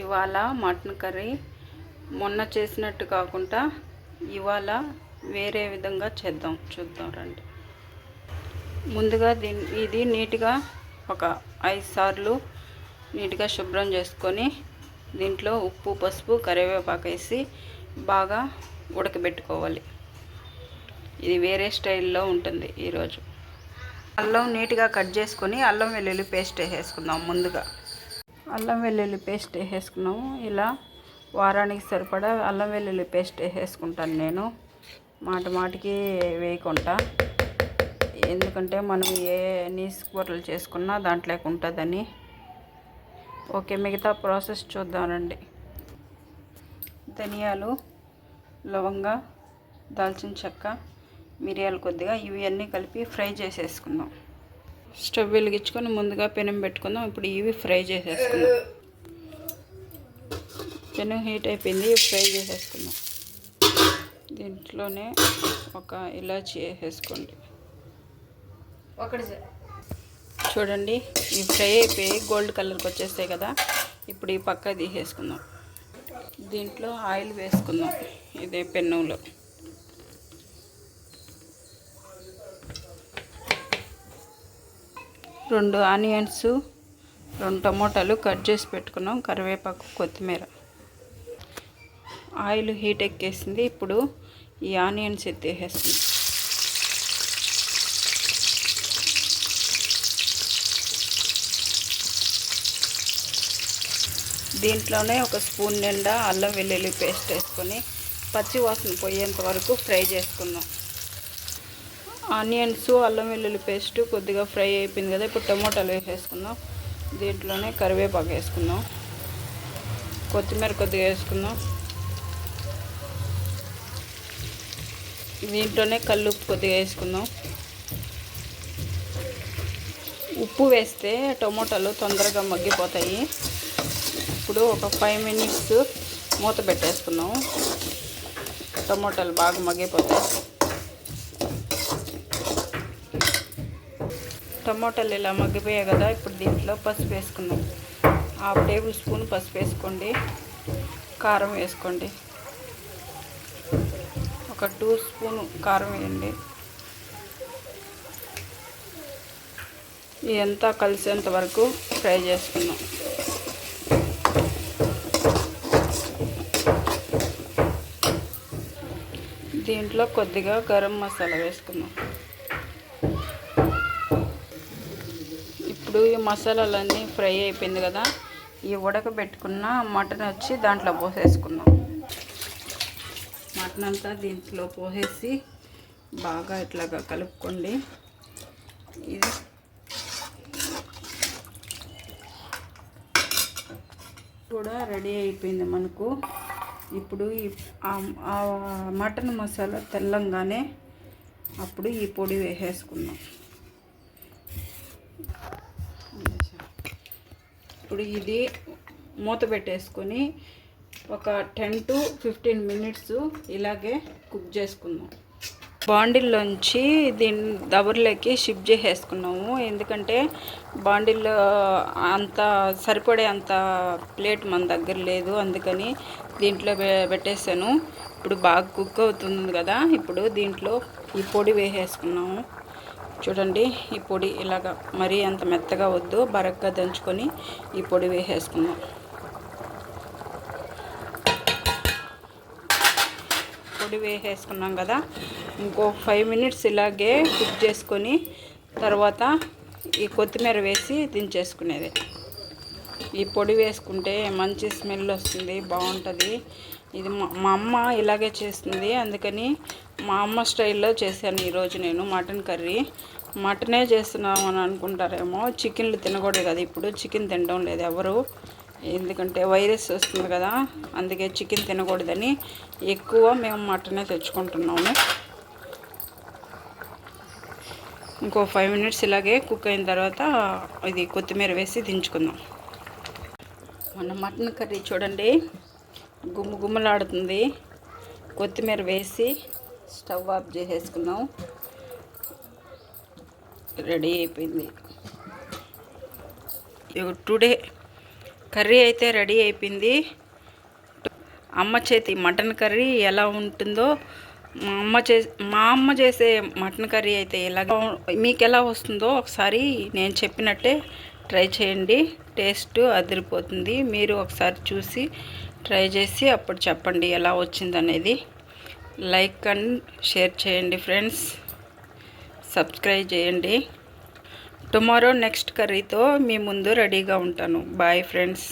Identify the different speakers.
Speaker 1: ఇవాళ mutton curry. మొన్న చేసినట్టు కాకుండా ఇవాళ వేరే విధంగా చేద్దాం. చూద్దాం రండి. ముందుగా దీన్ని ఇది నీట్గా ఒక ఐదు సార్లు నీట్గా శుభ్రం చేసుకొని దీంట్లో ఉప్పు పసుపు కరివేపాకు వేసి బాగా ఉడకబెట్టుకోవాలి. ఇది వేరే స్టైల్లో ఉంటుంది ఈరోజు. అల్లం నీట్గా కట్ చేసుకొని అల్లం వెల్లుల్లి పేస్ట్ వేసేసుకుందాం ముందుగా. అల్లం వెల్లుల్లి పేస్ట్ వేసేసుకున్నాము. ఇలా వారానికి సరిపడా అల్లం వెల్లుల్లి పేస్ట్ వేసేసుకుంటాను నేను. మాట మాటికి వేయకుండా. ఎందుకంటే మనం ఏ నీసు కూరలు చేసుకున్నా దాంట్లోకి ఉంటుందని. ఓకే మిగతా ప్రాసెస్ చూద్దామండి ధనియాలు లవంగ దాల్చిన చెక్క మిరియాలు కొద్దిగా ఇవన్నీ కలిపి ఫ్రై చేసేసుకుందాం. స్టవ్ వెలిగించుకొని ముందుగా పెనం పెట్టుకుందాం. ఇప్పుడు ఇవి ఫ్రై చేసేసుకుందాం. పెనం హీట్ అయిపోయింది ఫ్రై చేసేసుకుందాం. దీంట్లోనే ఒక ఇలాచి వేసేసుకోండి.
Speaker 2: ఒకటి
Speaker 1: చూడండి ఇవి ఫ్రై అయిపోయి గోల్డ్ కలర్కి వచ్చేస్తాయి కదా. ఇప్పుడు ఈ పక్క తీసేసుకుందాం. దీంట్లో ఆయిల్ వేసుకుందాం. ఇదే పెన్నులో రెండు ఆనియన్స్ రెండు టమోటాలు కట్ చేసి పెట్టుకున్నాం. కరివేపాకు కొత్తిమీర. ఆయిల్ హీట్ ఎక్కేసింది. ఇప్పుడు ఈ ఆనియన్స్ ఎత్తేసేస్తుంది దీంట్లోనే ఒక స్పూన్ నిండా అల్లం వెల్లుల్లి పేస్ట్ వేసుకొని పచ్చి వాసన పోయేంత వరకు ఫ్రై చేసుకుందాం. ఆనియన్స్ అల్లం వెల్లుల్లి పేస్ట్ కొద్దిగా ఫ్రై అయిపోయింది కదా. ఇప్పుడు టమోటాలు వేసేసుకుందాం. దీంట్లోనే కరివేపాకు వేసుకుందాం. కొత్తిమీర కొద్దిగా వేసుకుందాం. దీంట్లోనే కల్లుప్పు కొద్దిగా వేసుకుందాం. ఉప్పు వేస్తే టమోటాలు తొందరగా మగ్గిపోతాయి. ఇప్పుడు ఒక ఫైవ్ మినిట్స్ మూత పెట్టేసుకున్నాం టమోటాలు బాగా మగ్గిపోతాయి. టమోటాలు ఇలా మగ్గిపోయాయి కదా ఇప్పుడు దీంట్లో పసుపు వేసుకుందాం. హాఫ్ టేబుల్ స్పూన్ పసుపు వేసుకోండి కారం వేసుకోండి. ఒక టూ స్పూన్ కారం వేయండి. ఇదంతా కలిసేంత వరకు ఫ్రై చేసుకుందాం. దీంట్లో కొద్దిగా గరం మసాలా వేసుకుందాం. ఇప్పుడు ఈ మసాలాలన్నీ ఫ్రై అయిపోయింది కదా ఈ ఉడకబెట్టుకున్న మటన్ వచ్చి దాంట్లో పోసేసుకుందాం. మటన్ అంతా దీంట్లో పోసేసి బాగా ఇట్లాగా కలుపుకోండి. ఇది కూడా రెడీ అయిపోయింది మనకు. ఇప్పుడు ఈ ఆ- మటన్ మసాలా తెల్లంగానే అప్పుడు ఈ పొడి వేసేసుకుందాం. ఇప్పుడు ఇది మూత పెట్టేసుకొని ఒక టెన్ టు ఫిఫ్టీన్ మినిట్స్ ఇలాగే కుక్ చేసుకుందాం. బాండిల్లోంచి దీని దబర్లోకి షిఫ్ట్ చేసేసుకున్నాము. ఎందుకంటే బాండిల్లో అంత సరిపడే అంత ప్లేట్ మన దగ్గర లేదు. అందుకని దీంట్లో పెట్టేసాను. పెట్టేశాను ఇప్పుడు బాగా కుక్ అవుతుంది కదా. ఇప్పుడు దీంట్లో ఈ పొడి వేసేసుకున్నాము. చూడండి ఈ పొడి ఇలాగా మరీ అంత మెత్తగా వద్దు బరగ్గా దంచుకొని ఈ పొడి వేసేసుకుందాం. పొడి వేసేసుకున్నాం కదా ఇంకో ఫైవ్ మినిట్స్ ఇలాగే కుక్ చేసుకొని తర్వాత ఈ కొత్తిమీర వేసి దించేసుకునేది. ఈ పొడి వేసుకుంటే మంచి స్మెల్ వస్తుంది బాగుంటుంది. ఇది మా మా అమ్మ ఇలాగే చేస్తుంది. అందుకని మా అమ్మ స్టైల్లో చేశాను ఈరోజు నేను మటన్ కర్రీ. మటనే చేస్తున్నాం అని అనుకుంటారేమో. చికెన్లు తినకూడదు కదా ఇప్పుడు. చికెన్ తినడం లేదు ఎవరు. ఎందుకంటే వైరస్ వస్తుంది కదా. అందుకే చికెన్ తినకూడదని ఎక్కువ మేము మటనే తెచ్చుకుంటున్నాము. ఇంకో ఫైవ్ మినిట్స్ ఇలాగే కుక్ అయిన తర్వాత ఇది కొత్తిమీర వేసి దించుకుందాం. మన మటన్ కర్రీ చూడండి. గుమ్ము గుమ్మలాడుతుంది కొత్తిమీర వేసి స్టవ్ ఆఫ్ చేసేసుకున్నాం రెడీ అయిపోయింది. టుడే కర్రీ అయితే రెడీ అయిపోయింది. అమ్మ చేతి మటన్ కర్రీ ఎలా ఉంటుందో మా అమ్మ చే మా అమ్మ చేసే మటన్ కర్రీ అయితే ఎలా మీకు ఎలా వస్తుందో ఒకసారి నేను చెప్పినట్టే ట్రై చేయండి. టేస్ట్ అదిరిపోతుంది. మీరు ఒకసారి చూసి ట్రై చేసి అప్పుడు చెప్పండి ఎలా వచ్చిందనేది. లైక్ అండ్ షేర్ చేయండి ఫ్రెండ్స్. సబ్స్క్రైబ్ చేయండి. టుమారో నెక్స్ట్ కర్రీతో మీ ముందు రెడీగా ఉంటాను. Bye friends.